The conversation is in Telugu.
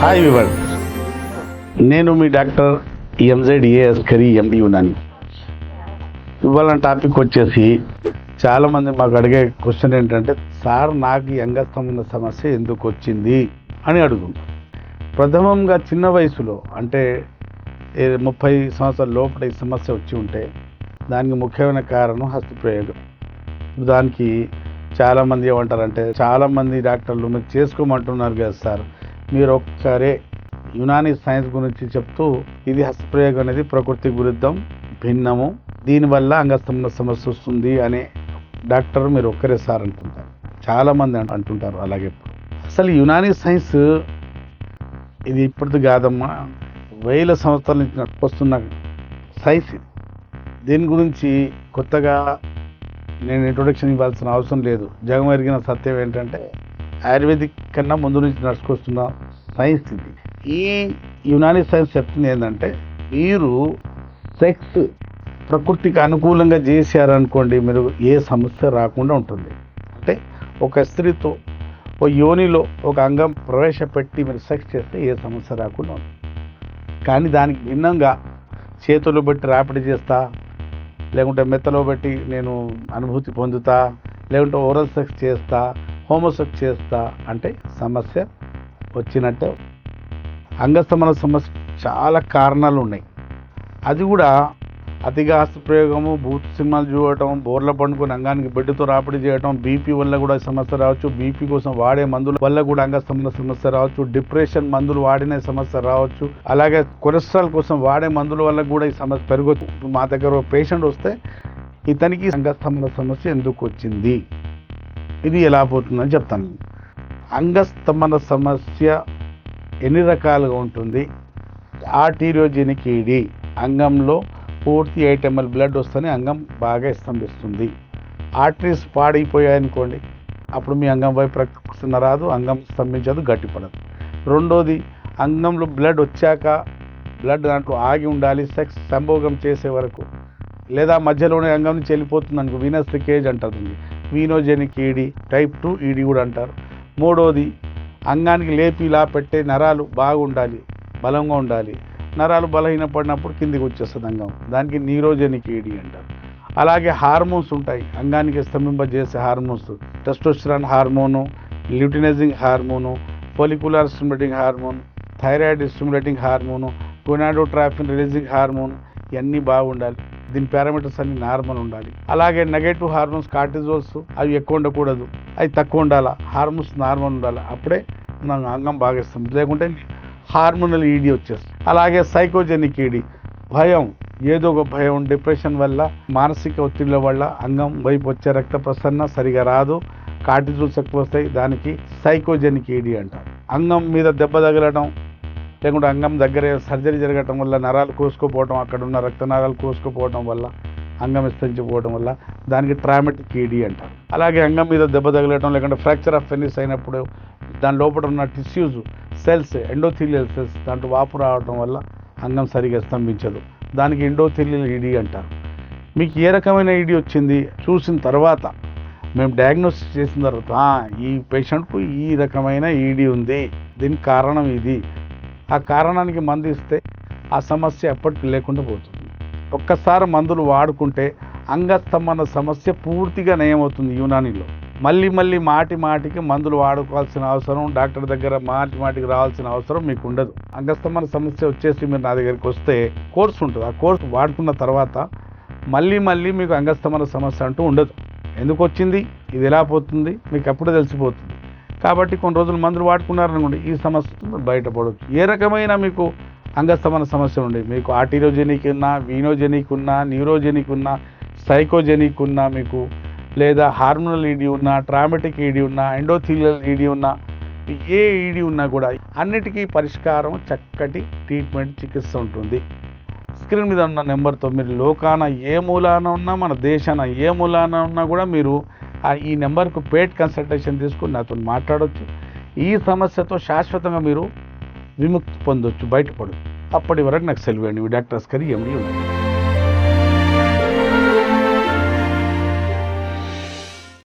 హాయ్ వివర్ నేను మీ డాక్టర్ ఎంజెడ్ ఏఎస్ కరీ ఎండి ఉన్నాను. ఇవాళ టాపిక్ వచ్చేసి చాలామంది మాకు అడిగే క్వశ్చన్ ఏంటంటే సార్ నాకు ఈ అంగస్తంభన సమస్య ఎందుకు వచ్చింది? అని అడుగుతుంది ప్రథమంగా చిన్న వయసులో అంటే ముప్పై సంవత్సరాల లోపల ఈ సమస్య వచ్చి ఉంటే దానికి ముఖ్యమైన కారణం హస్తప్రయోగం. దానికి చాలామంది ఏమంటారంటే చాలామంది డాక్టర్లు మీరు చేసుకోమంటున్నారు కదా సార్. మీరు ఒక్కరే యునాని సైన్స్ గురించి చెప్తూ ఇది హస్తప్రయోగం అనేది ప్రకృతి విరుద్ధం భిన్నము. దీనివల్ల అంగస్తంభన సమస్య వస్తుంది అనే డాక్టర్ మీరు ఒక్కరే సార్ అంటుంటారు. చాలామంది అంటుంటారు అలాగే. అసలు యునాని సైన్స్ ఇది ఇప్పటిది కాదమ్మా. వేల సంవత్సరాల నుంచి వస్తున్న సైన్స్ ఇది. దీని గురించి కొత్తగా నేను ఇంట్రొడక్షన్ ఇవ్వాల్సిన అవసరం లేదు. జగమెరిగిన సత్యం ఏంటంటే ఆయుర్వేదిక్ కన్నా ముందు నుంచి నడుచుకొస్తున్న సైన్స్ ఇది. ఈ యునాని సైన్స్ చెప్తుంది ఏంటంటే మీరు సెక్స్ ప్రకృతికి అనుకూలంగా చేశారనుకోండి మీరు ఏ సమస్య రాకుండా ఉంటుంది. అంటే ఒక స్త్రీతో ఓ యోనిలో ఒక అంగం ప్రవేశపెట్టి మీరు సెక్స్ చేస్తే ఏ సమస్య రాకుండా ఉంటుంది. కానీ దానికి భిన్నంగా చేతులు పెట్టి రాపిడి చేస్తా లేకుంటే మెత్తలో పెట్టి నేను అనుభూతి పొందుతా లేకుంటే ఓరల్ సెక్స్ చేస్తా హోమోసెక్ చేస్తా అంటే సమస్య వచ్చినట్టే. అంగస్తమన సమస్య చాలా కారణాలు ఉన్నాయి అది కూడా అతిగా ప్రయోగము భూత్ సినిమాలు చూడటం బోర్ల పండుకొని అంగానికి బెడ్డుతో రాపిడి చేయటం బీపీ వల్ల కూడా సమస్య రావచ్చు. బీపీ కోసం వాడే మందుల వల్ల కూడా అంగస్తంభన సమస్య రావచ్చు. డిప్రెషన్ మందులు వాడిన సమస్య రావచ్చు. అలాగే కొలెస్ట్రాల్ కోసం వాడే మందుల వల్ల కూడా ఈ సమస్య పెరగచ్చు. మా దగ్గర పేషెంట్ వస్తే ఇతనికి అంగస్తంభన సమస్య ఎందుకు వచ్చింది? ఇది ఎలా పోతుందని చెప్తాను. అంగస్తమన సమస్య ఎన్ని రకాలుగా ఉంటుంది? ఆర్టీరియోజెనిక్ ఈడి అంగంలో పూర్తి ఎయిట్ ఎంఎల్ బ్లడ్ వస్తేనే అంగం బాగా స్తంభిస్తుంది. ఆర్టరీస్ పాడైపోయాయనుకోండి అప్పుడు మీ అంగం వైపు రక్తం రాదు అంగం స్తంభించదు గట్టిపడదు రెండోది అంగంలో బ్లడ్ వచ్చాక బ్లడ్ దాంట్లో ఆగి ఉండాలి సెక్స్ సంభోగం చేసే వరకు. లేదా మధ్యలోనే అంగం నుంచి వెళ్ళిపోతుంది అనుకో వీనస్ కేజ్ అంటుంది మీనోజెనిక్ ఈడి టైప్ టూ ఈడి కూడా అంటారు. మూడోది అంగానికి లేపి ఇలా పెట్టే నరాలు బాగుండాలి బలంగా ఉండాలి. నరాలు బలహీనపడినప్పుడు కిందికి వచ్చేస్తుంది అంగం. దానికి నీరోజెనిక్ ఈడి అంటారు. అలాగే హార్మోన్స్ ఉంటాయి. అంగానికి స్తంభింపజేసే hormones testosterone hormone luteinizing hormone follicular stimulating hormone thyroid stimulating hormone gonadotrophin releasing hormone ఇవన్నీ బాగుండాలి. దీని పారామీటర్స్ అన్ని నార్మల్ ఉండాలి. అలాగే నెగటివ్ హార్మోన్స్ కార్టిజోల్స్ అవి ఎక్కువ ఉండకూడదు. అవి తక్కువ ఉండాలి? హార్మోన్స్ నార్మల్ ఉండాలి? అప్పుడే మన అంగం బాగా లేకుంటే హార్మోనల్ ఈడీ వచ్చేస్తుంది. అలాగే సైకోజెనిక్ ఈడీ భయం ఏదో ఒక భయం డిప్రెషన్ వల్ల మానసిక ఒత్తిడిల వల్ల అంగం వైపు వచ్చే రక్త ప్రసరణ సరిగా రాదు. కార్టిజోల్స్ ఎక్కువ వస్తాయి. దానికి సైకోజెనిక్ ఈడీ అంటారు. అంగం మీద దెబ్బ తగలడం లేకుంటే అంగం దగ్గర సర్జరీ జరగటం వల్ల నరాలు కోసుకుపోవడం అక్కడ ఉన్న రక్త నరాలు కోసుకుపోవడం వల్ల అంగం విస్తరించిపోవడం వల్ల దానికి ట్రామెటిక్ ఈడీ అంటారు. అలాగే అంగం మీద దెబ్బ తగలటం లేకుంటే ఫ్రాక్చర్ ఆఫ్ ఫెనిస్ అయినప్పుడు దాని లోపల ఉన్న టిష్యూస్ సెల్స్ ఎండోథీలియల్ సెల్స్ దాంట్లో వాపు రావడం వల్ల అంగం సరిగా స్తంభించదు. దానికి ఎండోథీలియల్ ఈడీ అంటారు. మీకు ఏ రకమైన ఈడీ వచ్చింది? చూసిన తర్వాత మేము డయాగ్నోసిస్ చేసిన తర్వాత ఈ పేషెంట్కు ఈ రకమైన ఈడీ ఉంది. దీనికి కారణం ఇది. ఆ కారణానికి మందు ఇస్తే ఆ సమస్య ఎప్పటికీ లేకుండా పోతుంది. ఒక్కసారి మందులు వాడుకుంటే అంగస్తంభన సమస్య పూర్తిగా నయమవుతుంది యునానిలో. మళ్ళీ మళ్ళీ మాటి మాటికి మందులు వాడుకోవాల్సిన అవసరం డాక్టర్ దగ్గర మాటి మాటికి రావాల్సిన అవసరం మీకు ఉండదు. అంగస్తంభన సమస్య వచ్చేసి మీరు నా దగ్గరికి వస్తే కోర్స్ ఉంటుంది. ఆ కోర్స్ వాడుకున్న తర్వాత మళ్ళీ మళ్ళీ మీకు అంగస్తంభన సమస్య అంటూ ఉండదు. ఎందుకు వచ్చింది? ఇది ఎలా పోతుంది? మీకు అప్పుడే తెలిసిపోతుంది? కాబట్టి కొన్ని రోజులు మందులు వాడుకున్నారనుకోండి ఈ సమస్య బయటపడవచ్చు ఏ రకమైన మీకు అంగస్తమన సమస్య ఉండే మీకు ఆర్టిరోజెనిక్ ఉన్నా వీనోజెనిక్ ఉన్నా న్యూరోజెనిక్ ఉన్నా సైకోజెనిక్ ఉన్నా మీకు లేదా హార్మోనల్ ఈడీ ఉన్నా ట్రామెటిక్ ఈడీ ఉన్నా ఎండోథీలియల్ ఈడీ ఉన్నా ఏ ఈడీ ఉన్నా కూడా అన్నిటికీ పరిష్కారం చక్కటి ట్రీట్మెంట్ చికిత్స ఉంటుంది. స్క్రీన్ మీద ఉన్న నెంబర్తో మీరు లోకాన ఏ మూలాన ఉన్నా మన దేశాన ఏ మూలాన ఉన్నా కూడా మీరు ఈ నెంబర్కు పేడ్ కన్సల్టేషన్ తీసుకుని నాతో మాట్లాడవచ్చు ఈ సమస్యతో శాశ్వతంగా మీరు విముక్తి పొందొచ్చు బయటపడు అప్పటి వరకు నాకు సెలవు అండి డాక్టర్ అస్కరి ఎండి